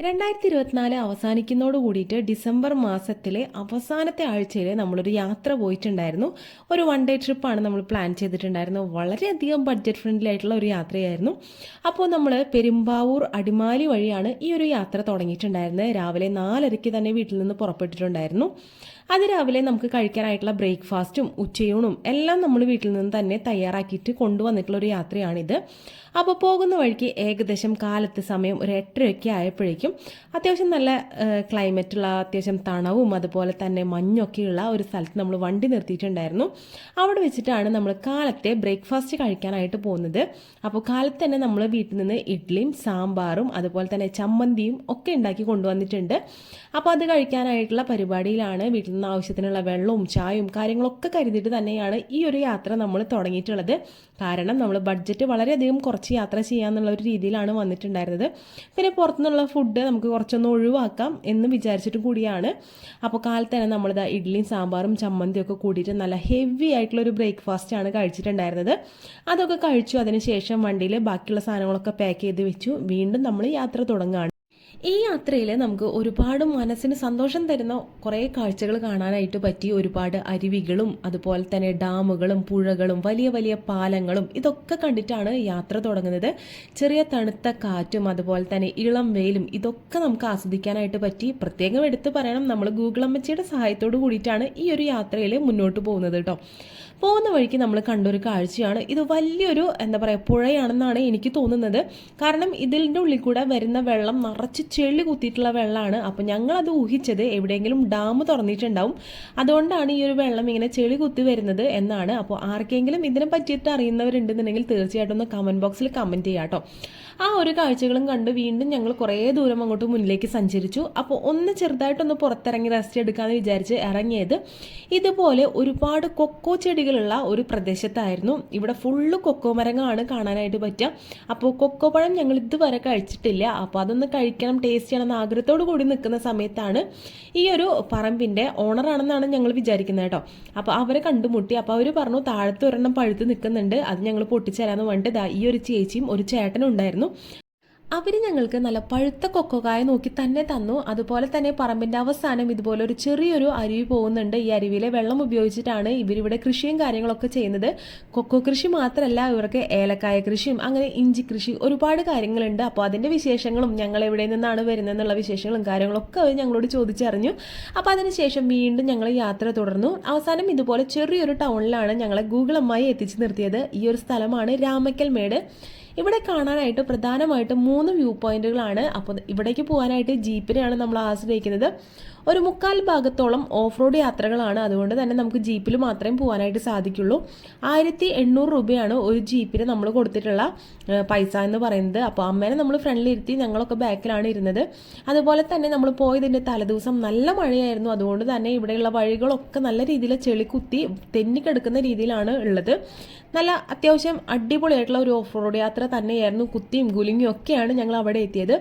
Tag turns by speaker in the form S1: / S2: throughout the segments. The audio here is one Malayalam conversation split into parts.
S1: രണ്ടായിരത്തി ഇരുപത്തിനാല് അവസാനിക്കുന്നതോട് കൂടിയിട്ട് ഡിസംബർ മാസത്തിലെ അവസാനത്തെ ആഴ്ചയിൽ നമ്മളൊരു യാത്ര പോയിട്ടുണ്ടായിരുന്നു. ഒരു വൺ ഡേ ട്രിപ്പാണ് നമ്മൾ പ്ലാൻ ചെയ്തിട്ടുണ്ടായിരുന്നത്. വളരെയധികം ബഡ്ജറ്റ് ഫ്രണ്ട്ലി ആയിട്ടുള്ള ഒരു യാത്രയായിരുന്നു. അപ്പോൾ നമ്മൾ പെരുമ്പാവൂർ അടിമാലി വഴിയാണ് ഈ ഒരു യാത്ര തുടങ്ങിയിട്ടുണ്ടായിരുന്നത്. രാവിലെ നാലരയ്ക്ക് തന്നെ വീട്ടിൽ നിന്ന് പുറപ്പെട്ടിട്ടുണ്ടായിരുന്നു. അതിരാവിലെ നമുക്ക് കഴിക്കാനായിട്ടുള്ള ബ്രേക്ക്ഫാസ്റ്റും ഉച്ചയൂണും എല്ലാം നമ്മൾ വീട്ടിൽ നിന്ന് തന്നെ തയ്യാറാക്കിയിട്ട് കൊണ്ടുവന്നിട്ടുള്ള ഒരു യാത്രയാണിത്. അപ്പോൾ പോകുന്ന വഴിക്ക് ഏകദേശം കാലത്ത് സമയം ഒരു എട്ടരയൊക്കെ ആയപ്പോഴേക്കും അത്യാവശ്യം നല്ല ക്ലൈമറ്റുള്ള അത്യാവശ്യം തണവും അതുപോലെ തന്നെ മഞ്ഞൊക്കെയുള്ള ഒരു സ്ഥലത്ത് നമ്മൾ വണ്ടി നിർത്തിയിട്ടുണ്ടായിരുന്നു. അവിടെ വെച്ചിട്ടാണ് നമ്മൾ കാലത്തെ ബ്രേക്ക്ഫാസ്റ്റ് കഴിക്കാനായിട്ട് പോകുന്നത്. അപ്പോൾ കാലത്ത് തന്നെ നമ്മൾ വീട്ടിൽ നിന്ന് ഇഡ്ഡലിയും സാമ്പാറും അതുപോലെ തന്നെ ചമ്മന്തിയും ഒക്കെ ഉണ്ടാക്കി കൊണ്ടുവന്നിട്ടുണ്ട്. അപ്പോൾ അത് കഴിക്കാനായിട്ടുള്ള പരിപാടിയിലാണ് വീട്ടിൽ നിന്ന് ആവശ്യത്തിനുള്ള വെള്ളവും ചായയും കാര്യങ്ങളൊക്കെ കരുതിയിട്ട് തന്നെയാണ് ഈ ഒരു യാത്ര നമ്മൾ തുടങ്ങിയിട്ടുള്ളത്. കാരണം നമ്മൾ ബഡ്ജറ്റ് വളരെയധികം കുറച്ച് യാത്ര ചെയ്യാമെന്നുള്ള ഒരു രീതിയിലാണ് വന്നിട്ടുണ്ടായിരുന്നത്. പിന്നെ പുറത്തുനിന്നുള്ള ഫുഡ് നമുക്ക് കുറച്ചൊന്ന് ഒഴിവാക്കാം എന്ന് വിചാരിച്ചിട്ട് കൂടിയാണ്. അപ്പോൾ കാലത്ത് തന്നെ നമ്മളിതാ ഇഡ്ഡലിയും സാമ്പാറും ചമ്മന്തിയും ഒക്കെ കൂടിയിട്ട് നല്ല ഹെവി ആയിട്ടുള്ള ഒരു ബ്രേക്ക്ഫാസ്റ്റ് ആണ് കഴിച്ചിട്ടുണ്ടായിരുന്നത്. അതൊക്കെ കഴിച്ചു അതിനുശേഷം വണ്ടിയിൽ ബാക്കിയുള്ള സാധനങ്ങളൊക്കെ പാക്ക് ചെയ്ത് വെച്ചു. വീണ്ടും നമ്മൾ യാത്ര തുടങ്ങുകയാണ്. ഈ യാത്രയിൽ നമുക്ക് ഒരുപാട് മനസ്സിന് സന്തോഷം തരുന്ന കുറേ കാഴ്ചകൾ കാണാനായിട്ട് പറ്റി ഒരുപാട് അരുവികളും അതുപോലെ തന്നെ ഡാമുകളും പുഴകളും വലിയ വലിയ പാലങ്ങളും ഇതൊക്കെ കണ്ടിട്ടാണ് യാത്ര തുടങ്ങുന്നത്. ചെറിയ തണുത്ത കാറ്റും അതുപോലെ തന്നെ ഇളം വെയിലും ഇതൊക്കെ നമുക്ക് ആസ്വദിക്കാനായിട്ട് പറ്റി. പ്രത്യേകം എടുത്തു പറയണം നമ്മൾ ഗൂഗിൾ അമ്മച്ചിയുടെ സഹായത്തോട് കൂടിയിട്ടാണ് ഈ ഒരു യാത്രയിൽ മുന്നോട്ട് പോകുന്നത് കേട്ടോ. പോകുന്ന വഴിക്ക് നമ്മൾ കണ്ടൊരു കാഴ്ചയാണ്. ഇത് വലിയൊരു എന്താ പറയുക പുഴയാണെന്നാണ് എനിക്ക് തോന്നുന്നത്. കാരണം ഇതിന്റെ ഉള്ളിൽ കൂടെ വരുന്ന വെള്ളം നിറച്ച് ചെളി കുത്തിയിട്ടുള്ള വെള്ളമാണ്. അപ്പോൾ ഞങ്ങളത് ഊഹിച്ചത് എവിടെയെങ്കിലും ഡാം തുറന്നിട്ടുണ്ടാവും. അതുകൊണ്ടാണ് ഈ ഒരു വെള്ളം ഇങ്ങനെ ചെളി കുത്തി വരുന്നത് എന്നാണ്. അപ്പോൾ ആർക്കെങ്കിലും ഇതിനെ പറ്റിയിട്ട് അറിയുന്നവരുണ്ടെന്നുണ്ടെങ്കിൽ തീർച്ചയായിട്ടും ഒന്ന് കമന്റ് ബോക്സിൽ കമന്റ് ചെയ്യാം കേട്ടോ ആ ഒരു കാഴ്ചകളും കണ്ട് വീണ്ടും ഞങ്ങൾ കുറേ ദൂരം അങ്ങോട്ട് മുന്നിലേക്ക് സഞ്ചരിച്ചു. അപ്പോൾ ഒന്ന് ചെറുതായിട്ടൊന്ന് പുറത്തിറങ്ങി റെസ്റ്റ് എടുക്കാമെന്ന് വിചാരിച്ച് ഇറങ്ങിയത്. ഇതുപോലെ ഒരുപാട് കൊക്കോ ചെടികളുള്ള ഒരു പ്രദേശത്തായിരുന്നു. ഇവിടെ ഫുള്ള് കൊക്കോ മരങ്ങളാണ് കാണാനായിട്ട് പറ്റുക. അപ്പോൾ കൊക്കോ പഴം ഞങ്ങൾ ഇതുവരെ കഴിച്ചിട്ടില്ല. അപ്പോൾ അതൊന്ന് കഴിക്കണം ടേസ്റ്റ് ചെയ്യണം എന്ന ആഗ്രഹത്തോടു കൂടി നിൽക്കുന്ന സമയത്താണ് ഈ ഒരു പറമ്പിന്റെ ഓണറാണെന്നാണ് ഞങ്ങൾ വിചാരിക്കുന്നത് കേട്ടോ. അപ്പോൾ അവരെ കണ്ടുമുട്ടി. അപ്പോൾ അവർ പറഞ്ഞു താഴത്ത് ഒരെണ്ണം പഴുത്ത് നിൽക്കുന്നുണ്ട്. അത് ഞങ്ങൾ പൊട്ടിച്ചേരാന്ന് പറഞ്ഞിട്ട് ഈ ഒരു ചേച്ചിയും ഒരു ചേട്ടനും ഉണ്ടായിരുന്നു. അവർ ഞങ്ങൾക്ക് നല്ല പഴുത്ത കൊക്കോകായ നോക്കി തന്നെ തന്നു. അതുപോലെ തന്നെ പറമ്പിന്റെ അവസാനം ഇതുപോലെ ഒരു ചെറിയൊരു അരുവി പോകുന്നുണ്ട്. ഈ അരുവിയിലെ വെള്ളം ഉപയോഗിച്ചിട്ടാണ് ഇവരിവിടെ കൃഷിയും കാര്യങ്ങളൊക്കെ ചെയ്യുന്നത്. കൊക്കോ കൃഷി മാത്രമല്ല ഇവർക്ക് ഏലക്കായ കൃഷിയും അങ്ങനെ ഇഞ്ചി കൃഷി ഒരുപാട് കാര്യങ്ങളുണ്ട്. അപ്പോൾ അതിന്റെ വിശേഷങ്ങളും ഞങ്ങൾ എവിടെ നിന്നാണ് വരുന്നതെന്നുള്ള വിശേഷങ്ങളും കാര്യങ്ങളൊക്കെ അവർ ഞങ്ങളോട് ചോദിച്ചറിഞ്ഞു. അപ്പോൾ അതിനുശേഷം വീണ്ടും ഞങ്ങൾ യാത്ര തുടർന്നു. അവസാനം ഇതുപോലെ ചെറിയൊരു ടൗണിലാണ് ഞങ്ങളെ ഗൂഗിൾ അമ്മായി എത്തിച്ചു നിർത്തിയത്. ഈ ഒരു സ്ഥലമാണ് രാമക്കൽ മേട്. ഇവിടെ കാണാനായിട്ട് പ്രധാനമായിട്ട് മൂന്ന് വ്യൂ പോയിന്റുകളാണ്. അപ്പോൾ ഇവിടേക്ക് പോകാനായിട്ട് ജീപ്പിനെയാണ് നമ്മൾ ആശ്രയിക്കുന്നത്. ഒരു മുക്കാൽ ഭാഗത്തോളം ഓഫ് റോഡ് യാത്രകളാണ്. അതുകൊണ്ട് തന്നെ നമുക്ക് ജീപ്പിൽ മാത്രമേ പോകാനായിട്ട് സാധിക്കുള്ളൂ. ആയിരത്തി എണ്ണൂറ് രൂപയാണ് ഒരു ജീപ്പിന് നമ്മൾ കൊടുത്തിട്ടുള്ള പൈസ എന്ന് പറയുന്നത്. അപ്പോൾ അമ്മേനെ നമ്മൾ ഫ്രണ്ടിലിരുത്തി ഞങ്ങളൊക്കെ ബാക്കിലാണ് ഇരുന്നത്. അതുപോലെ തന്നെ നമ്മൾ പോയതിന്റെ തലേദിവസം നല്ല മഴയായിരുന്നു. അതുകൊണ്ട് തന്നെ ഇവിടെയുള്ള വഴികളൊക്കെ നല്ല രീതിയിൽ ചെളി കുത്തി തെന്നിക്കെടുക്കുന്ന രീതിയിലാണ് ഉള്ളത്. നല്ല അത്യാവശ്യം അടിപൊളിയായിട്ടുള്ള ഒരു ഓഫ് റോഡ് യാത്ര തന്നെയായിരുന്നു. കുത്തിയും ഗുലിങ്ങും ഒക്കെയാണ് ഞങ്ങൾ അവിടെ എത്തിയത്.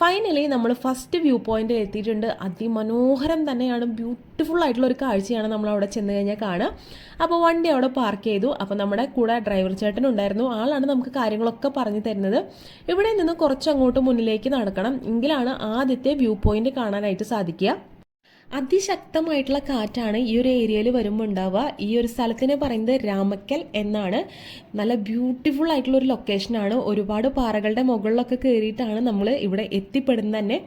S1: ഫൈനലി നമ്മൾ ഫസ്റ്റ് വ്യൂ പോയിന്റിൽ എത്തിയിട്ടുണ്ട്. അതിമനോഹരം തന്നെയാണ്. ബ്യൂട്ടിഫുൾ ആയിട്ടുള്ള ഒരു കാഴ്ചയാണ് നമ്മൾ അവിടെ ചെന്ന് കഴിഞ്ഞാൽ കാണുക അപ്പോൾ വണ്ടി അവിടെ പാർക്ക് ചെയ്തു. അപ്പോൾ നമ്മുടെ കൂടെ ഡ്രൈവർ ചേട്ടൻ ഉണ്ടായിരുന്നു. ആളാണ് നമുക്ക് കാര്യങ്ങളൊക്കെ പറഞ്ഞു തരുന്നത്. ഇവിടെ നിന്ന് കുറച്ചങ്ങോട്ട് മുന്നിലേക്ക് നടക്കണം. എങ്കിലാണ് ആദ്യത്തെ വ്യൂ പോയിന്റ് കാണാനായിട്ട് സാധിക്കുക. അതിശക്തമായിട്ടുള്ള കാറ്റാണ് ഈ ഒരു ഏരിയയിൽ വരുമ്പോൾ ഉണ്ടാവുക. ഈ ഒരു സ്ഥലത്തിന് പറയുന്നത് രാമക്കൽ എന്നാണ്. നല്ല ബ്യൂട്ടിഫുൾ ആയിട്ടുള്ള ഒരു ലൊക്കേഷനാണ് ഒരുപാട് പാറകളുടെ മുകളിലൊക്കെ കയറിയിട്ടാണ് നമ്മൾ ഇവിടെ എത്തിപ്പെടുന്നത് തന്നെ.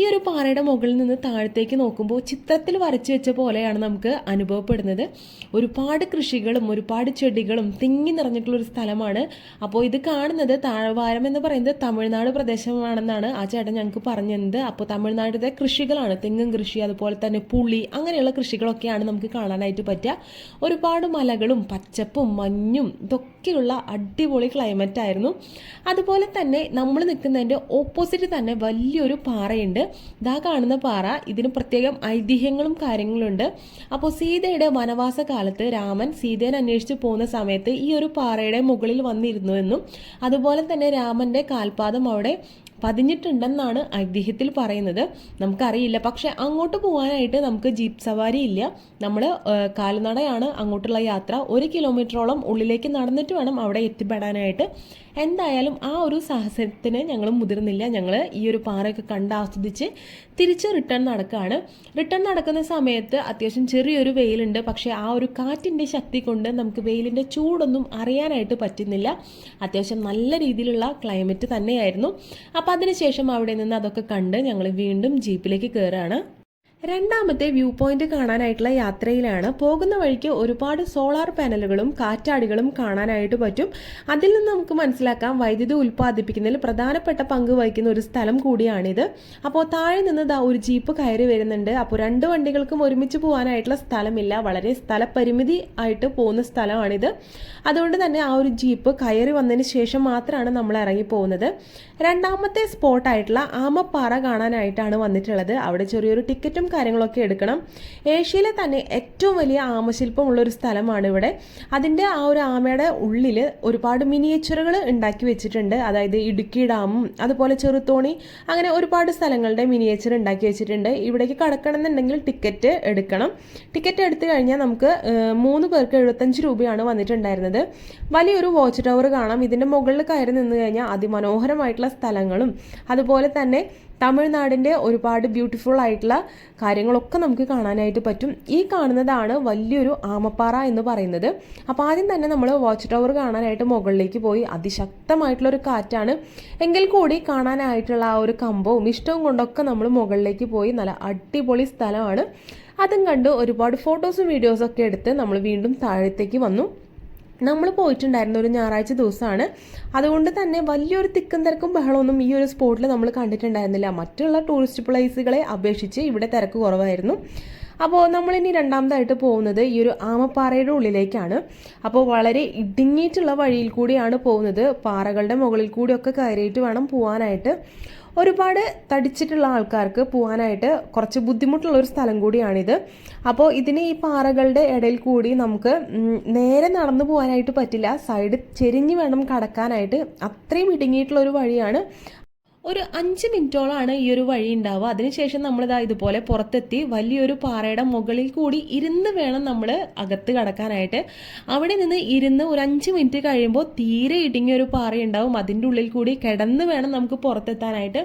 S1: ഈ ഒരു പാറയുടെ മുകളിൽ നിന്ന് താഴത്തേക്ക് നോക്കുമ്പോൾ ചിത്രത്തിൽ വരച്ചു വെച്ച പോലെയാണ് നമുക്ക് അനുഭവപ്പെടുന്നത്. ഒരുപാട് കൃഷികളും ഒരുപാട് ചെടികളും തിങ്ങി നിറഞ്ഞിട്ടുള്ള ഒരു സ്ഥലമാണ്. അപ്പോൾ ഇത് കാണുന്നത് താഴ്വാരം എന്ന് പറയുന്നത് തമിഴ്നാട് പ്രദേശമാണെന്നാണ് ആ ചേട്ടൻ ഞങ്ങൾക്ക് പറഞ്ഞത് അപ്പോൾ തമിഴ്നാട്ടിലെ കൃഷികളാണ്. തെങ്ങും കൃഷി അതുപോലെ തന്നെ പുളി അങ്ങനെയുള്ള കൃഷികളൊക്കെയാണ് നമുക്ക് കാണാനായിട്ട് പറ്റുക. ഒരുപാട് മലകളും പച്ചപ്പും മഞ്ഞും ഇതൊക്കെയുള്ള അടിപൊളി ക്ലൈമറ്റ് ആയിരുന്നു. അതുപോലെ തന്നെ നമ്മൾ നിൽക്കുന്നതിന്റെ ഓപ്പോസിറ്റ് തന്നെ വലിയൊരു പാറയുണ്ട്. ഇതാ കാണുന്ന പാറ ഇതിന് പ്രത്യേകം ഐതിഹ്യങ്ങളും കാര്യങ്ങളുണ്ട്. അപ്പോൾ സീതയുടെ വനവാസ കാലത്ത് രാമൻ സീതയെ അന്വേഷിച്ച് പോകുന്ന സമയത്ത് ഈ ഒരു പാറയുടെ മുകളിൽ വന്നിരുന്നു എന്നും അതുപോലെ തന്നെ രാമന്റെ കാൽപാദം അവിടെ പതിഞ്ഞിട്ടുണ്ടെന്നാണ് ഐതിഹ്യത്തിൽ പറയുന്നത്. നമുക്കറിയില്ല. പക്ഷെ അങ്ങോട്ട് പോകാനായിട്ട് നമുക്ക് ജീപ്പ് സവാരി ഇല്ല. നമ്മൾ കാൽനടയാണ് അങ്ങോട്ടുള്ള യാത്ര. ഒരു കിലോമീറ്ററോളം ഉള്ളിലേക്ക് നടന്നിട്ട് വേണം അവിടെ എത്തിപ്പെടാനായിട്ട്. എന്തായാലും ആ ഒരു സാഹസത്തിന് ഞങ്ങൾ മുതിർന്നില്ല. ഞങ്ങൾ ഈ ഒരു പാറയൊക്കെ കണ്ട് ആസ്വദിച്ച് തിരിച്ച് റിട്ടേൺ നടക്കുകയാണ് റിട്ടേൺ നടക്കുന്ന സമയത്ത് അത്യാവശ്യം ചെറിയൊരു വെയിലുണ്ട്. പക്ഷേ ആ ഒരു കാറ്റിന്റെ ശക്തി കൊണ്ട് നമുക്ക് വെയിലിന്റെ ചൂടൊന്നും അറിയാനായിട്ട് പറ്റുന്നില്ല. അത്യാവശ്യം നല്ല രീതിയിലുള്ള ക്ലൈമറ്റ് തന്നെയായിരുന്നു. അപ്പോൾ അതിനുശേഷം അവിടെ നിന്ന് അതൊക്കെ കണ്ട് ഞങ്ങൾ വീണ്ടും ജീപ്പിലേക്ക് കയറുകയാണ് രണ്ടാമത്തെ വ്യൂ പോയിന്റ് കാണാനായിട്ടുള്ള യാത്രയിലാണ്. പോകുന്ന വഴിക്ക് ഒരുപാട് സോളാർ പാനലുകളും കാറ്റാടികളും കാണാനായിട്ട് പറ്റും. അതിൽ നിന്ന് നമുക്ക് മനസ്സിലാക്കാം വൈദ്യുതി ഉൽപ്പാദിപ്പിക്കുന്നതിൽ പ്രധാനപ്പെട്ട പങ്ക് വഹിക്കുന്ന ഒരു സ്ഥലം കൂടിയാണിത്. അപ്പോൾ താഴെ നിന്ന് ദാ ഒരു ജീപ്പ് കയറി വരുന്നുണ്ട്. അപ്പോൾ രണ്ട് വണ്ടികൾക്കും ഒരുമിച്ച് പോകാനായിട്ടുള്ള സ്ഥലമില്ല. വളരെ സ്ഥലപരിമിതി ആയിട്ട് പോകുന്ന സ്ഥലമാണിത്. അതുകൊണ്ട് തന്നെ ആ ഒരു ജീപ്പ് കയറി വന്നതിന് ശേഷം മാത്രമാണ് നമ്മൾ ഇറങ്ങി പോകുന്നത്. രണ്ടാമത്തെ സ്പോട്ടായിട്ടുള്ള ആമപ്പാറ കാണാനായിട്ടാണ് വന്നിട്ടുള്ളത്. അവിടെ ചെറിയൊരു ടിക്കറ്റും കാര്യങ്ങളൊക്കെ എടുക്കണം. ഏഷ്യയിലെ തന്നെ ഏറ്റവും വലിയ ആമശില്പമുള്ള ഒരു സ്ഥലമാണ് ഇവിടെ. അതിന്റെ ആ ഒരു ആമയുടെ ഉള്ളിൽ ഒരുപാട് മിനിയേച്ചറുകൾ ഉണ്ടാക്കി വെച്ചിട്ടുണ്ട്. അതായത് ഇടുക്കി ഡാമും അതുപോലെ ചെറുത്തോണി അങ്ങനെ ഒരുപാട് സ്ഥലങ്ങളുടെ മിനിയേച്ചർ ഉണ്ടാക്കി വെച്ചിട്ടുണ്ട്. ഇവിടേക്ക് കടക്കണം എന്നുണ്ടെങ്കിൽ ടിക്കറ്റ് എടുക്കണം. ടിക്കറ്റ് എടുത്തു കഴിഞ്ഞാൽ നമുക്ക് മൂന്ന് പേർക്ക് എഴുപത്തഞ്ച് രൂപയാണ് വന്നിട്ടുണ്ടായിരുന്നത്. വലിയൊരു വാച്ച് ടവർ കാണാം. ഇതിന്റെ മുകളിൽ കയറി നിന്ന് കഴിഞ്ഞാൽ അതിമനോഹരമായിട്ടുള്ള സ്ഥലങ്ങളും അതുപോലെ തന്നെ തമിഴ്നാടിന്റെ ഒരുപാട് ബ്യൂട്ടിഫുൾ ആയിട്ടുള്ള കാര്യങ്ങളൊക്കെ നമുക്ക് കാണാനായിട്ട് പറ്റും. ഈ കാണുന്നതാണ് വലിയൊരു ആമപ്പാറ എന്ന് പറയുന്നത്. അപ്പോൾ ആദ്യം തന്നെ നമ്മൾ വാച്ച് ടവർ കാണാനായിട്ട് മുകളിലേക്ക് പോയി. അതിശക്തമായിട്ടുള്ള ഒരു കാറ്റാണ്. എങ്കിൽ കൂടി കാണാനായിട്ടുള്ള ആ ഒരു കമ്പവും ഇഷ്ടവും കൊണ്ടൊക്കെ നമ്മൾ മുകളിലേക്ക് പോയി. നല്ല അടിപൊളി സ്ഥലമാണ്. അതും കണ്ട് ഒരുപാട് ഫോട്ടോസും വീഡിയോസും ഒക്കെ എടുത്ത് നമ്മൾ വീണ്ടും താഴത്തേക്ക് വന്നു. നമ്മൾ പോയിട്ടുണ്ടായിരുന്ന ഒരു ഞായറാഴ്ച ദിവസമാണ് അതുകൊണ്ട് തന്നെ വലിയൊരു തിക്കും തിരക്കും ബഹളമൊന്നും ഈ ഒരു സ്പോട്ടിൽ നമ്മൾ കണ്ടിട്ടുണ്ടായിരുന്നില്ല. മറ്റുള്ള ടൂറിസ്റ്റ് പ്ലേസുകളെ അപേക്ഷിച്ച് ഇവിടെ തിരക്ക് കുറവായിരുന്നു. അപ്പോൾ നമ്മളിനി രണ്ടാമതായിട്ട് പോകുന്നത് ഈ ഒരു ആമപ്പാറയുടെ ഉള്ളിലേക്കാണ്. അപ്പോൾ വളരെ ഇടുങ്ങിയിട്ടുള്ള വഴിയിൽ കൂടിയാണ് പോകുന്നത്. പാറകളുടെ മുകളിൽ കൂടിയൊക്കെ കയറിയിട്ട് വേണം പോകാനായിട്ട് ഒരുപാട് തടിച്ചിട്ടുള്ള ആൾക്കാർക്ക് പോകാനായിട്ട് കുറച്ച് ബുദ്ധിമുട്ടുള്ള ഒരു സ്ഥലം കൂടിയാണിത്. അപ്പോൾ ഇതിന് ഈ പാറകളുടെ ഇടയിൽ കൂടി നമുക്ക് നേരെ നടന്നു പോകാനായിട്ട് പറ്റില്ല. സൈഡ് ചെരിഞ്ഞ് വേണം കടക്കാനായിട്ട്. അത്രയും ഇടുങ്ങിയിട്ടുള്ള ഒരു വഴിയാണ് ഒരു അഞ്ച് മിനിറ്റോളാണ് ഈ ഒരു വഴി ഉണ്ടാവുക. അതിനുശേഷം നമ്മൾ നമ്മളിതാ ഇതുപോലെ പുറത്തെത്തി വലിയൊരു പാറയുടെ മുകളിൽ കൂടി ഇരുന്ന് വേണം നമ്മൾ അകത്ത് കടക്കാനായിട്ട്. അവിടെ നിന്ന് ഇരുന്ന് ഒരു അഞ്ച് മിനിറ്റ് കഴിയുമ്പോൾ തീരെ ഇടുങ്ങിയ ഒരു പാറയുണ്ടാവും. അതിന്റെ ഉള്ളിൽ കൂടി കിടന്ന് വേണം നമുക്ക് പുറത്തെത്താനായിട്ട്.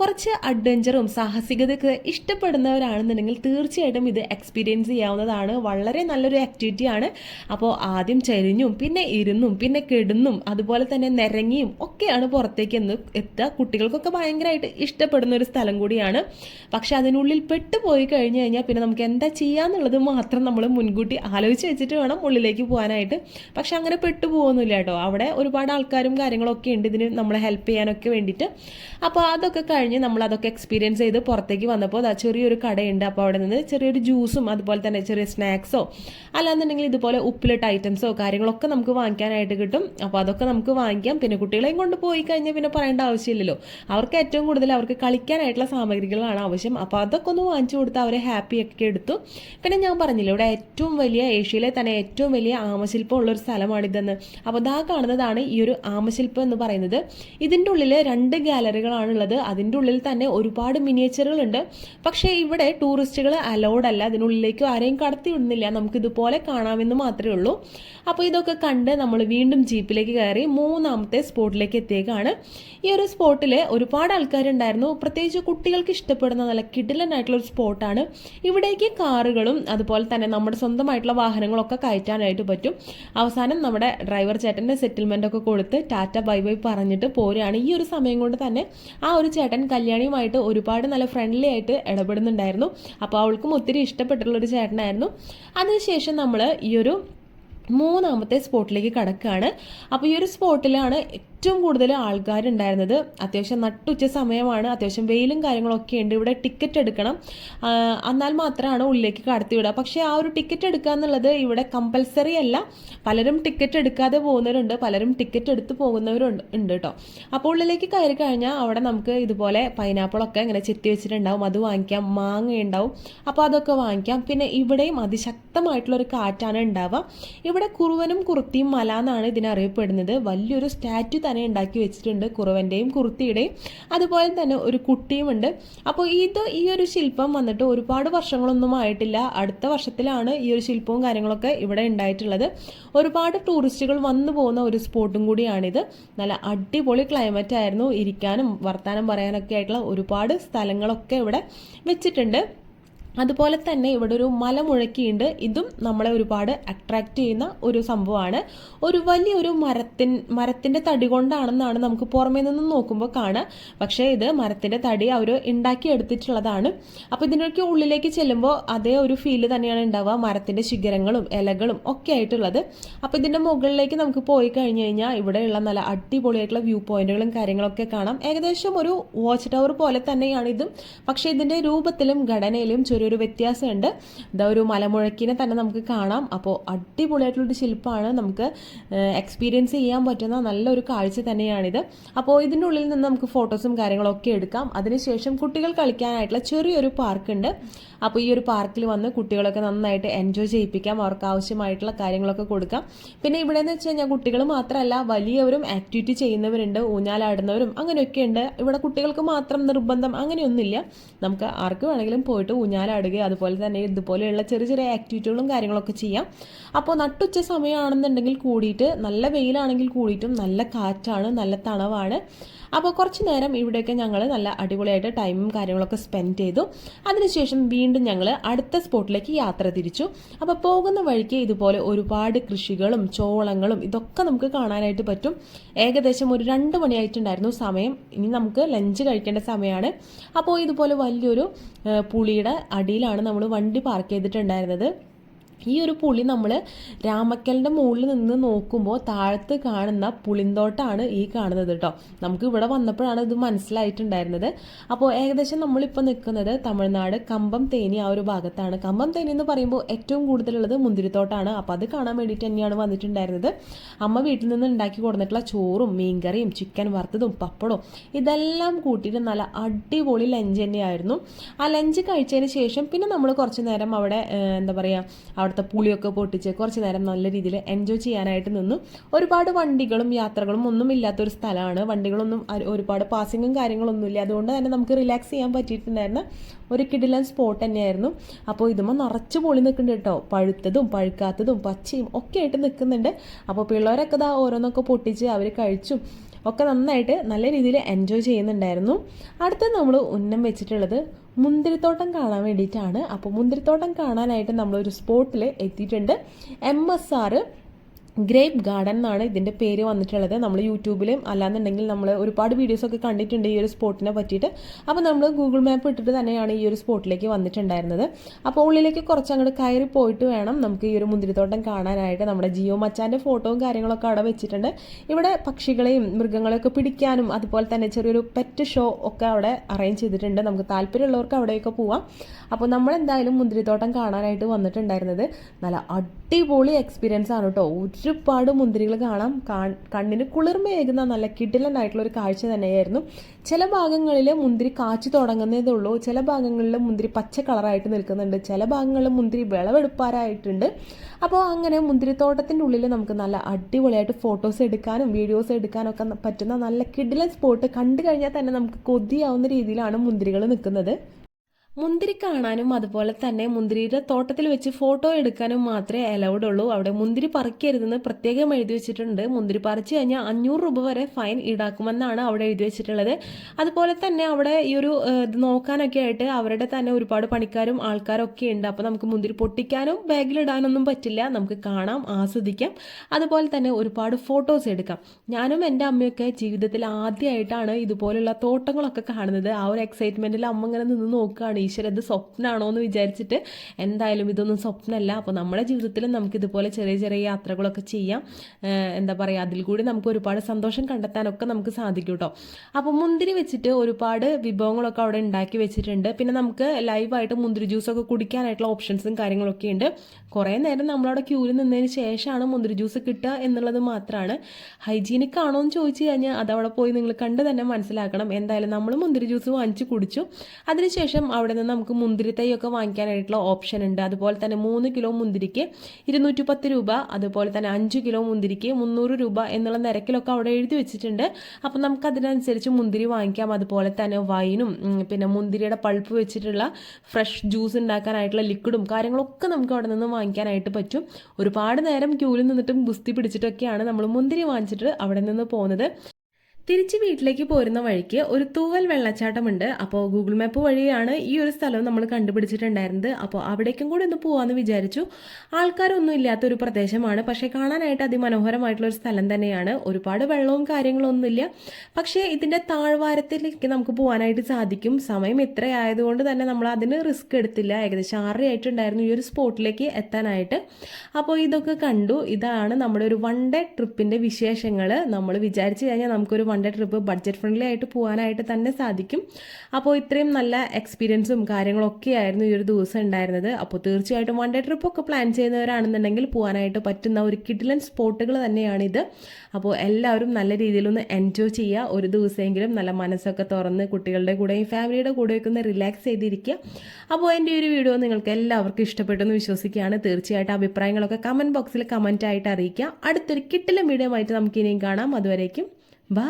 S1: കുറച്ച് അഡ്വഞ്ചറും സാഹസികതയൊക്കെ ഇഷ്ടപ്പെടുന്നവരാണെന്നുണ്ടെങ്കിൽ തീർച്ചയായിട്ടും ഇത് എക്സ്പീരിയൻസ് ചെയ്യാവുന്നതാണ്. വളരെ നല്ലൊരു ആക്ടിവിറ്റിയാണ്. അപ്പോൾ ആദ്യം ചരിഞ്ഞും പിന്നെ ഇരുന്നും പിന്നെ കെടുന്നും അതുപോലെ തന്നെ നിരങ്ങിയും ഒക്കെയാണ് പുറത്തേക്ക് എന്ന് എത്തുക. കുട്ടികൾക്കൊക്കെ ഭയങ്കരമായിട്ട് ഇഷ്ടപ്പെടുന്ന ഒരു സ്ഥലം കൂടിയാണ്. പക്ഷെ അതിനുള്ളിൽ പെട്ടുപോയി കഴിഞ്ഞു കഴിഞ്ഞാൽ പിന്നെ നമുക്ക് എന്താ ചെയ്യാന്നുള്ളത് മാത്രം നമ്മൾ മുൻകൂട്ടി ആലോചിച്ച് വെച്ചിട്ട് വേണം ഉള്ളിലേക്ക് പോകാനായിട്ട്. പക്ഷെ അങ്ങനെ പെട്ടുപോകുന്നില്ല കേട്ടോ. അവിടെ ഒരുപാട് ആൾക്കാരും കാര്യങ്ങളൊക്കെ ഉണ്ട് ഇതിന് നമ്മളെ ഹെൽപ്പ് ചെയ്യാനൊക്കെ വേണ്ടിയിട്ട്. അപ്പോൾ അതൊക്കെ കഴിഞ്ഞ് നമ്മൾ അതൊക്കെ എക്സ്പീരിയൻസ് ചെയ്ത് പുറത്തേക്ക് വന്നപ്പോൾ അതാ ചെറിയൊരു കടയുണ്ട്. അപ്പോൾ അവിടെ നിന്ന് ചെറിയൊരു ജ്യൂസും അതുപോലെ തന്നെ ചെറിയ സ്നാക്സോ അല്ലാന്നുണ്ടെങ്കിൽ ഇതുപോലെ ഉപ്പിലിട്ട ഐറ്റംസോ കാര്യങ്ങളൊക്കെ നമുക്ക് വാങ്ങിക്കാനായിട്ട് കിട്ടും. അപ്പോൾ അതൊക്കെ നമുക്ക് വാങ്ങിക്കാം. പിന്നെ കുട്ടികളെയും കൊണ്ട് പോയി കഴിഞ്ഞാൽ പിന്നെ പറയേണ്ട ആവശ്യമില്ലല്ലോ. അവർക്ക് ഏറ്റവും കൂടുതൽ അവർക്ക് കളിക്കാനായിട്ടുള്ള സാമഗ്രികളാണ് ആവശ്യം. അപ്പോൾ അതൊക്കെ ഒന്ന് വാങ്ങിച്ചു കൊടുത്ത് അവരെ ഹാപ്പിയൊക്കെ എടുത്തു. പിന്നെ ഞാൻ പറഞ്ഞില്ല ഇവിടെ ഏറ്റവും വലിയ ഏഷ്യയിലെ തന്നെ ഏറ്റവും വലിയ ആമശില്പം ഉള്ളൊരു സ്ഥലമാണിതെന്ന് അപ്പോൾ ഇതാ കാണുന്നതാണ് ഈ ഒരു ആമശില്പം എന്ന് പറയുന്നത്. ഇതിന്റെ ഉള്ളിൽ രണ്ട് ഗാലറികളാണുള്ളത് അതിന്റെ ഉള്ളിൽ തന്നെ ഒരുപാട് മിനിയേച്ചറുകളുണ്ട് പക്ഷേ ഇവിടെ ടൂറിസ്റ്റുകൾ അലൗഡ് അല്ല. അതിനുള്ളിലേക്ക് ആരെയും കടത്തി വിടുന്നില്ല. നമുക്ക് ഇതുപോലെ കാണാമെന്ന് മാത്രമേ ഉള്ളൂ. അപ്പോൾ ഇതൊക്കെ കണ്ട് നമ്മൾ വീണ്ടും ജീപ്പിലേക്ക് കയറി മൂന്നാമത്തെ സ്പോട്ടിലേക്ക് എത്തിയേക്കാണ്. ഈ ഒരു സ്പോട്ടിൽ ഒരുപാട് ആൾക്കാരുണ്ടായിരുന്നു. പ്രത്യേകിച്ച് കുട്ടികൾക്ക് ഇഷ്ടപ്പെടുന്ന നല്ല കിടിലനായിട്ടുള്ള ഒരു സ്പോട്ടാണ്. ഇവിടേക്ക് കാറുകളും അതുപോലെ തന്നെ നമ്മുടെ സ്വന്തമായിട്ടുള്ള വാഹനങ്ങളൊക്കെ കയറ്റാനായിട്ട് പറ്റും. അവസാനം നമ്മുടെ ഡ്രൈവർ ചേട്ടന്റെ സെറ്റിൽമെന്റ് ഒക്കെ കൊടുത്ത് ടാറ്റ ബൈ ബൈ പറഞ്ഞിട്ട് പോരുകയാണ്. ഈ ഒരു സമയം കൊണ്ട് തന്നെ ആ ഒരു ചേട്ടൻ കല്യാണിയുമായിട്ട് ഒരുപാട് നല്ല ഫ്രണ്ട്ലി ആയിട്ട് ഇടപെടുന്നുണ്ടായിരുന്നു. അപ്പോൾ അവൾക്കും ഒത്തിരി ഇഷ്ടപ്പെട്ടിട്ടുള്ളൊരു ചേട്ടനായിരുന്നു. അതിനുശേഷം നമ്മൾ ഈ ഒരു മൂന്നാമത്തെ സ്പോട്ടിലേക്ക് കടക്കുകയാണ്. അപ്പോൾ ഈ ഒരു സ്പോട്ടിലാണ് ഏറ്റവും കൂടുതൽ ആൾക്കാരുണ്ടായിരുന്നത് അത്യാവശ്യം നട്ടുച്ച സമയമാണ്. അത്യാവശ്യം വെയിലും കാര്യങ്ങളൊക്കെ ഉണ്ട്. ഇവിടെ ടിക്കറ്റ് എടുക്കണം. എന്നാൽ മാത്രമാണ് ഉള്ളിലേക്ക് കടത്തിവിടുക പക്ഷേ ആ ഒരു ടിക്കറ്റ് എടുക്കുക എന്നുള്ളത് ഇവിടെ കമ്പൽസറി അല്ല. പലരും ടിക്കറ്റ് എടുക്കാതെ പോകുന്നവരുണ്ട്. പലരും ടിക്കറ്റ് എടുത്ത് പോകുന്നവരുണ്ട് ഉണ്ട് കേട്ടോ അപ്പോൾ ഉള്ളിലേക്ക് കയറി കഴിഞ്ഞാൽ അവിടെ നമുക്ക് ഇതുപോലെ പൈനാപ്പിളൊക്കെ ഇങ്ങനെ ചെത്തി വെച്ചിട്ടുണ്ടാവും. അത് വാങ്ങിക്കാം. മാങ്ങ ഉണ്ടാവും. അപ്പോൾ അതൊക്കെ വാങ്ങിക്കാം. പിന്നെ ഇവിടെയും അതിശക്തമായിട്ടുള്ളൊരു കാറ്റാണ് ഉണ്ടാവുക. ഇവിടെ കുറുവനും കുറുത്തിയും മല എന്നാണ് ഇതിനറിയപ്പെടുന്നത്. വലിയൊരു സ്റ്റാറ്റ്യൂ തന്നെ തന്നെ ഉണ്ടാക്കി വെച്ചിട്ടുണ്ട് കുറവന്റെയും കുർത്തിയുടെയും അതുപോലെ തന്നെ ഒരു കുട്ടിയുമുണ്ട് അപ്പോൾ ഇത് ഈ ഒരു ശില്പം വന്നിട്ട് ഒരുപാട് വർഷങ്ങളൊന്നും ആയിട്ടില്ല. അടുത്ത വർഷത്തിലാണ് ഈ ഒരു ശില്പവും കാര്യങ്ങളൊക്കെ ഇവിടെ ഉണ്ടായിട്ടുള്ളത്. ഒരുപാട് ടൂറിസ്റ്റുകൾ വന്നു പോകുന്ന ഒരു സ്പോട്ടും കൂടിയാണിത്. നല്ല അടിപൊളി ക്ലൈമറ്റ് ആയിരുന്നു. ഇരിക്കാനും വർത്താനം പറയാനൊക്കെ ആയിട്ടുള്ള ഒരുപാട് സ്ഥലങ്ങളൊക്കെ ഇവിടെ വെച്ചിട്ടുണ്ട്. അതുപോലെ തന്നെ ഇവിടെ ഒരു മല മുഴക്കിയുണ്ട്. ഇതും നമ്മളെ ഒരുപാട് അട്രാക്റ്റ് ചെയ്യുന്ന ഒരു സംഭവമാണ്. ഒരു വലിയൊരു മരത്തിൻ മരത്തിന്റെ തടി കൊണ്ടാണെന്നാണ് നമുക്ക് പുറമേ നിന്ന് നോക്കുമ്പോൾ കാണുക പക്ഷേ ഇത് മരത്തിന്റെ തടി അവർ ഉണ്ടാക്കി എടുത്തിട്ടുള്ളതാണ്. അപ്പോൾ ഇതിനൊക്കെ ഉള്ളിലേക്ക് ചെല്ലുമ്പോൾ അതേ ഒരു ഫീൽ തന്നെയാണ് ഉണ്ടാവുക മരത്തിന്റെ ശിഖരങ്ങളും ഇലകളും ഒക്കെ ആയിട്ടുള്ളത്. അപ്പോൾ ഇതിന്റെ മുകളിലേക്ക് നമുക്ക് പോയി കഴിഞ്ഞ് കഴിഞ്ഞാൽ ഇവിടെയുള്ള നല്ല അടിപൊളിയായിട്ടുള്ള വ്യൂ പോയിന്റുകളും കാര്യങ്ങളൊക്കെ കാണാം. ഏകദേശം ഒരു വാച്ച് ടവർ പോലെ തന്നെയാണ് ഇതും. പക്ഷേ ഇതിന്റെ രൂപത്തിലും ഘടനയിലും ചെറിയൊരു വ്യത്യാസമുണ്ട്. എന്താ ഒരു മലമുഴക്കിനെ തന്നെ നമുക്ക് കാണാം. അപ്പോൾ അടിപൊളിയായിട്ടുള്ളൊരു ശില്പമാണ് നമുക്ക് എക്സ്പീരിയൻസ് ചെയ്യാൻ പറ്റുന്ന നല്ലൊരു കാഴ്ച തന്നെയാണിത്. അപ്പോൾ ഇതിന്റെ ഉള്ളിൽ നിന്ന് നമുക്ക് ഫോട്ടോസും കാര്യങ്ങളൊക്കെ എടുക്കാം. അതിനുശേഷം കുട്ടികൾ കളിക്കാനായിട്ടുള്ള ചെറിയൊരു പാർക്കുണ്ട്. അപ്പോൾ ഈ ഒരു പാർക്കിൽ വന്ന് കുട്ടികളൊക്കെ നന്നായിട്ട് എൻജോയ് ചെയ്യിപ്പിക്കാം. അവർക്ക് ആവശ്യമായിട്ടുള്ള കാര്യങ്ങളൊക്കെ കൊടുക്കാം. പിന്നെ ഇവിടെ എന്ന് വെച്ച് കഴിഞ്ഞാൽ കുട്ടികൾ മാത്രമല്ല വലിയവരും ആക്ടിവിറ്റി ചെയ്യുന്നവരുണ്ട്. ഊഞ്ഞാലാടുന്നവരും അങ്ങനെയൊക്കെ ഉണ്ട് ഇവിടെ കുട്ടികൾക്ക് മാത്രം നിർബന്ധം അങ്ങനെയൊന്നുമില്ല. നമുക്ക് ആർക്ക് വേണമെങ്കിലും പോയിട്ട് ഊഞ്ഞാലാടുക അതുപോലെ തന്നെ ഇതുപോലെയുള്ള ചെറിയ ചെറിയ ആക്ടിവിറ്റികളും കാര്യങ്ങളൊക്കെ ചെയ്യാം. അപ്പോൾ നട്ടുച്ച സമയമാണെന്നുണ്ടെങ്കിൽ കൂടിയിട്ട് നല്ല വെയിലാണെങ്കിൽ കൂടിയിട്ടും നല്ല കാറ്റാണ് നല്ല തണവാണ്. അപ്പോൾ കുറച്ച് നേരം ഇവിടെയൊക്കെ ഞങ്ങൾ നല്ല അടിപൊളിയായിട്ട് ടൈമും കാര്യങ്ങളൊക്കെ സ്പെൻഡ് ചെയ്തു. അതിനുശേഷം വീണ്ടും ഞങ്ങൾ അടുത്ത സ്പോട്ടിലേക്ക് യാത്ര തിരിച്ചു. അപ്പോൾ പോകുന്ന വഴിക്ക് ഇതുപോലെ ഒരുപാട് കൃഷികളും ചോളങ്ങളും ഇതൊക്കെ നമുക്ക് കാണാനായിട്ട് പറ്റും. ഏകദേശം ഒരു രണ്ട് മണിയായിട്ടുണ്ടായിരുന്നു സമയം. ഇനി നമുക്ക് ലഞ്ച് കഴിക്കേണ്ട സമയമാണ്. അപ്പോൾ ഇതുപോലെ വലിയൊരു പുളിയുടെ അടിയിലാണ് നമ്മൾ വണ്ടി പാർക്ക് ചെയ്തിട്ടുണ്ടായിരുന്നത്. ഈ ഒരു പുളി നമ്മൾ രാമക്കലിന്റെ മുകളിൽ നിന്ന് നോക്കുമ്പോൾ താഴത്ത് കാണുന്ന പുളിന്തോട്ടാണ് ഈ കാണുന്നത് കേട്ടോ നമുക്ക് ഇവിടെ വന്നപ്പോഴാണ് ഇത് മനസ്സിലായിട്ടുണ്ടായിരുന്നത്. അപ്പോൾ ഏകദേശം നമ്മളിപ്പോൾ നിൽക്കുന്നത് തമിഴ്നാട് കമ്പം തേനി ആ ഒരു ഭാഗത്താണ്. കമ്പം തേനി എന്ന് പറയുമ്പോൾ ഏറ്റവും കൂടുതലുള്ളത് മുന്തിരിത്തോട്ടാണ്. അപ്പോൾ അത് കാണാൻ വേണ്ടിയിട്ട് തന്നെയാണ് വന്നിട്ടുണ്ടായിരുന്നത്. അമ്മ വീട്ടിൽ നിന്ന് ഉണ്ടാക്കി കൊടുത്തിട്ടുള്ള ചോറും മീൻകറിയും ചിക്കൻ വറുത്തതും പപ്പടവും ഇതെല്ലാം കൂട്ടിയിട്ട് നല്ല അടിപൊളി ലഞ്ച് തന്നെയായിരുന്നു. ആ ലഞ്ച് കഴിച്ചതിന് ശേഷം പിന്നെ നമ്മൾ കുറച്ച് നേരം അവിടെ എന്താ പറയുക അവിടുത്തെ പുളിയൊക്കെ പൊട്ടിച്ച് കുറച്ച് നേരം നല്ല രീതിയിൽ എൻജോയ് ചെയ്യാനായിട്ട് നിന്നു. ഒരുപാട് വണ്ടികളും യാത്രകളും ഒന്നും ഇല്ലാത്തൊരു സ്ഥലമാണ്. വണ്ടികളൊന്നും ഒരുപാട് പാസിങ്ങും കാര്യങ്ങളൊന്നുമില്ല അതുകൊണ്ട് തന്നെ നമുക്ക് റിലാക്സ് ചെയ്യാൻ പറ്റിയിട്ടുണ്ടായിരുന്ന ഒരു കിടിലൻ സ്പോട്ട് തന്നെയായിരുന്നു. അപ്പോൾ ഇതുമ്പോൾ നിറച്ച് പൊളി നിൽക്കുന്നുണ്ട് കേട്ടോ. പഴുത്തതും പഴുക്കാത്തതും പച്ചയും ഒക്കെ ആയിട്ട് നിൽക്കുന്നുണ്ട്. അപ്പോൾ പിള്ളേരൊക്കെ ഇതാ ഓരോന്നൊക്കെ പൊട്ടിച്ച് അവർ കഴിച്ചും ഒക്കെ നന്നായിട്ട് നല്ല രീതിയിൽ എൻജോയ് ചെയ്യുന്നുണ്ടായിരുന്നു. അടുത്ത നമ്മൾ ഉന്നം വെച്ചിട്ടുള്ളത് മുന്തിരിത്തോട്ടം കാണാൻ വേണ്ടിയിട്ടാണ്. അപ്പോൾ മുന്തിരിത്തോട്ടം കാണാനായിട്ട് നമ്മളൊരു സ്പോട്ടിൽ എത്തിയിട്ടുണ്ട്. എം എസ് ആറ് ഗ്രേപ്പ് ഗാർഡൻ എന്നാണ് ഇതിന്റെ പേര് വന്നിട്ടുള്ളത്. നമ്മൾ യൂട്യൂബിലും അല്ലാന്നുണ്ടെങ്കിൽ നമ്മൾ ഒരുപാട് വീഡിയോസൊക്കെ കണ്ടിട്ടുണ്ട് ഈ ഒരു സ്പോട്ടിനെ പറ്റിയിട്ട്. അപ്പോൾ നമ്മൾ ഗൂഗിൾ മാപ്പ് ഇട്ടിട്ട് തന്നെയാണ് ഈ ഒരു സ്പോട്ടിലേക്ക് വന്നിട്ടുണ്ടായിരുന്നത്. അപ്പോൾ ഉള്ളിലേക്ക് കുറച്ച് അങ്ങോട്ട് കയറി പോയിട്ട് വേണം നമുക്ക് ഈ ഒരു മുന്തിരിത്തോട്ടം കാണാനായിട്ട്. നമ്മുടെ ജിയോ മച്ചാന്റെ ഫോട്ടോയും കാര്യങ്ങളൊക്കെ അവിടെ വെച്ചിട്ടുണ്ട്. ഇവിടെ പക്ഷികളെയും മൃഗങ്ങളെയൊക്കെ പിടിക്കാനും അതുപോലെ തന്നെ ചെറിയൊരു പെറ്റ് ഷോ ഒക്കെ അവിടെ അറേഞ്ച് ചെയ്തിട്ടുണ്ട്. നമുക്ക് താല്പര്യമുള്ളവർക്ക് അവിടെയൊക്കെ പോവാം. അപ്പോൾ നമ്മൾ എന്തായാലും മുന്തിരിത്തോട്ടം കാണാനായിട്ട് വന്നിട്ടുണ്ടായിരുന്നത്. നല്ല അടിപൊളി എക്സ്പീരിയൻസ് ആണ് കേട്ടോ. ഒരുപാട് മുന്തിരികൾ കാണാം. കണ്ണിന് കുളിർമയേകുന്ന നല്ല കിടിലനായിട്ടുള്ള ഒരു കാഴ്ച തന്നെയായിരുന്നു. ചില ഭാഗങ്ങളിൽ മുന്തിരി കാച്ചു തുടങ്ങുന്നതേ ഉള്ളൂ ചില ഭാഗങ്ങളിൽ മുന്തിരി പച്ച കളറായിട്ട് നിൽക്കുന്നുണ്ട്. ചില ഭാഗങ്ങളിൽ മുന്തിരി വിളവെടുപ്പാറായിട്ടുണ്ട് അപ്പോൾ അങ്ങനെ മുന്തിരിത്തോട്ടത്തിന്റെ ഉള്ളിൽ നമുക്ക് നല്ല അടിപൊളിയായിട്ട് ഫോട്ടോസ് എടുക്കാനും വീഡിയോസ് എടുക്കാനും ഒക്കെ പറ്റുന്ന നല്ല കിടിലൻ സ്പോട്ട് കണ്ടു കഴിഞ്ഞാൽ തന്നെ നമുക്ക് കൊതിയാവുന്ന രീതിയിലാണ് മുന്തിരികൾ നിൽക്കുന്നത്. മുന്തിരി കാണാനും അതുപോലെ തന്നെ മുന്തിരിയുടെ തോട്ടത്തിൽ വെച്ച് ഫോട്ടോ എടുക്കാനും മാത്രമേ അലൗഡ് ഉള്ളൂ. അവിടെ മുന്തിരി പറിക്കരുതെന്ന് പ്രത്യേകം എഴുതി വെച്ചിട്ടുണ്ട്. മുന്തിരി പറിച്ചു കഴിഞ്ഞാൽ അഞ്ഞൂറ് രൂപ വരെ ഫൈൻ ഈടാക്കുമെന്നാണ് അവിടെ എഴുതി വെച്ചിട്ടുള്ളത്. അതുപോലെ തന്നെ അവിടെ ഈ ഒരു ഇത് നോക്കാനൊക്കെ ആയിട്ട് അവരുടെ തന്നെ ഒരുപാട് പണിക്കാരും ആൾക്കാരും ഒക്കെ ഉണ്ട്. അപ്പോൾ നമുക്ക് മുന്തിരി പൊട്ടിക്കാനും ബാഗിലിടാനൊന്നും പറ്റില്ല. നമുക്ക് കാണാം ആസ്വദിക്കാം. അതുപോലെ തന്നെ ഒരുപാട് ഫോട്ടോസ് എടുക്കാം. ഞാനും എന്റെ അമ്മയൊക്കെ ജീവിതത്തിൽ ആദ്യമായിട്ടാണ് ഇതുപോലുള്ള തോട്ടങ്ങളൊക്കെ കാണുന്നത്. ആ ഒരു എക്സൈറ്റ്മെന്റിൽ അമ്മ ഇങ്ങനെ നിന്ന് നോക്കുകയാണ്. ഈശ്വര ഇത് സ്വപ്നമാണോ എന്ന് വിചാരിച്ചിട്ട് എന്തായാലും ഇതൊന്നും സ്വപ്നമല്ല അപ്പോൾ നമ്മുടെ ജീവിതത്തിൽ നമുക്ക് ഇതുപോലെ ചെറിയ ചെറിയ യാത്രകളൊക്കെ ചെയ്യാം. എന്താ പറയുക അതിൽ കൂടി നമുക്ക് ഒരുപാട് സന്തോഷം കണ്ടെത്താനൊക്കെ നമുക്ക് സാധിക്കും കേട്ടോ അപ്പോൾ മുന്തിരി വെച്ചിട്ട് ഒരുപാട് വിഭവങ്ങളൊക്കെ അവിടെ ഉണ്ടാക്കി വെച്ചിട്ടുണ്ട്. പിന്നെ നമുക്ക് ലൈവായിട്ട് മുന്തിരി ജ്യൂസൊക്കെ കുടിക്കാനായിട്ടുള്ള ഓപ്ഷൻസും കാര്യങ്ങളൊക്കെ ഉണ്ട്. കുറേ നേരം നമ്മളവിടെ ക്യൂവിൽ നിന്നതിന് ശേഷമാണ് മുന്തിരി ജ്യൂസ് കിട്ടുക എന്നുള്ളത് മാത്രമാണ്. ഹൈജീനിക് ആണോ എന്ന് ചോദിച്ചു കഴിഞ്ഞാൽ അതവിടെ പോയി നിങ്ങൾ കണ്ട് തന്നെ മനസ്സിലാക്കണം. എന്തായാലും നമ്മൾ മുന്തിരി ജ്യൂസ് വാങ്ങിച്ച് കുടിച്ചു. അതിനുശേഷം അവിടെ നിന്ന് നമുക്ക് മുന്തിരി തൈയൊക്കെ വാങ്ങിക്കാനായിട്ടുള്ള ഓപ്ഷൻ ഉണ്ട്. അതുപോലെ തന്നെ മൂന്ന് കിലോ മുന്തിരിക്ക് ഇരുന്നൂറ്റി പത്ത് രൂപ അതുപോലെ തന്നെ അഞ്ച് കിലോ മുന്തിരിക്ക് മുന്നൂറ് രൂപ എന്നുള്ള നിരക്കിലൊക്കെ അവിടെ എഴുതി വെച്ചിട്ടുണ്ട്. അപ്പം നമുക്ക് അതിനനുസരിച്ച് മുന്തിരി വാങ്ങിക്കാം. അതുപോലെ തന്നെ വൈനും പിന്നെ മുന്തിരിയുടെ പൾപ്പ് വെച്ചിട്ടുള്ള ഫ്രഷ് ജ്യൂസ് ഉണ്ടാക്കാനായിട്ടുള്ള ലിക്വിഡും കാര്യങ്ങളൊക്കെ നമുക്ക് അവിടെ നിന്ന് വാങ്ങിക്കാനായിട്ട് പറ്റും. ഒരുപാട് നേരം ക്യൂവിൽ നിന്നിട്ടും ഗുസ്തി പിടിച്ചിട്ടൊക്കെയാണ് നമ്മൾ മുന്തിരി വാങ്ങിച്ചിട്ട് അവിടെ നിന്ന് പോകുന്നത്. തിരിച്ച് വീട്ടിലേക്ക് പോരുന്ന വഴിക്ക് ഒരു തൂവൽ വെള്ളച്ചാട്ടമുണ്ട്. അപ്പോൾ ഗൂഗിൾ മാപ്പ് വഴിയാണ് ഈ ഒരു സ്ഥലം നമ്മൾ കണ്ടുപിടിച്ചിട്ടുണ്ടായിരുന്നത്. അപ്പോൾ അവിടേക്കും കൂടി ഒന്ന് പോകാമെന്ന് വിചാരിച്ചു. ആൾക്കാരൊന്നും ഇല്ലാത്തൊരു പ്രദേശമാണ്. പക്ഷേ കാണാനായിട്ട് അതിമനോഹരമായിട്ടുള്ള ഒരു സ്ഥലം തന്നെയാണ്. ഒരുപാട് വെള്ളവും കാര്യങ്ങളും ഒന്നുമില്ല പക്ഷേ ഇതിന്റെ താഴ്വാരത്തിലേക്ക് നമുക്ക് പോകാനായിട്ട് സാധിക്കും. സമയം ഇത്ര ആയതുകൊണ്ട് തന്നെ നമ്മൾ അതിന് റിസ്ക് എടുത്തില്ല. ഏകദേശം ആറര ആയിട്ടുണ്ടായിരുന്നു ഈ ഒരു സ്പോട്ടിലേക്ക് എത്താനായിട്ട്. അപ്പോൾ ഇതൊക്കെ കണ്ടു. ഇതാണ് നമ്മുടെ ഒരു വൺ ഡേ ട്രിപ്പിന്റെ വിശേഷങ്ങൾ നമ്മൾ വിചാരിച്ചു കഴിഞ്ഞാൽ നമുക്കൊരു one day trip budget friendly ആയിട്ട് പോകാനായിട്ട് തന്നെ സാധിക്കും. അപ്പോൾ ഇത്രയും നല്ല എക്സ്പീരിയൻസും കാര്യങ്ങളൊക്കെ ആയിരുന്നു ഈ ഒരു ദിവസം ഉണ്ടായിരുന്നത്. അപ്പോൾ തീർച്ചയായിട്ടും വൺ ഡേ ട്രിപ്പൊക്കെ പ്ലാൻ ചെയ്യുന്നവരാണെന്നുണ്ടെങ്കിൽ പോകാനായിട്ട് പറ്റുന്ന ഒരു കിഡിലൻ സ്പോട്ടുകൾ തന്നെയാണ് ഇത് അപ്പോൾ എല്ലാവരും നല്ല രീതിയിലൊന്ന് എൻജോയ് ചെയ്യുക ഒരു ദിവസമെങ്കിലും നല്ല മനസ്സൊക്കെ തുറന്ന് കുട്ടികളുടെ കൂടെയും ഫാമിലിയുടെ കൂടെയൊക്കെ ഒന്ന് റിലാക്സ് ചെയ്തിരിക്കുക അപ്പോൾ എന്റെ ഒരു വീഡിയോ നിങ്ങൾക്ക് എല്ലാവർക്കും ഇഷ്ടപ്പെട്ടെന്ന് വിശ്വസിക്കുകയാണ്. തീർച്ചയായിട്ടും അഭിപ്രായങ്ങളൊക്കെ കമന്റ് ബോക്സിൽ കമന്റ് ആയിട്ട് അറിയിക്കുക അടുത്തൊരു കിട്ടിലും വീഡിയോ ആയിട്ട് നമുക്ക് ഇനിയും കാണാം. അതുവരേക്കും ബൈ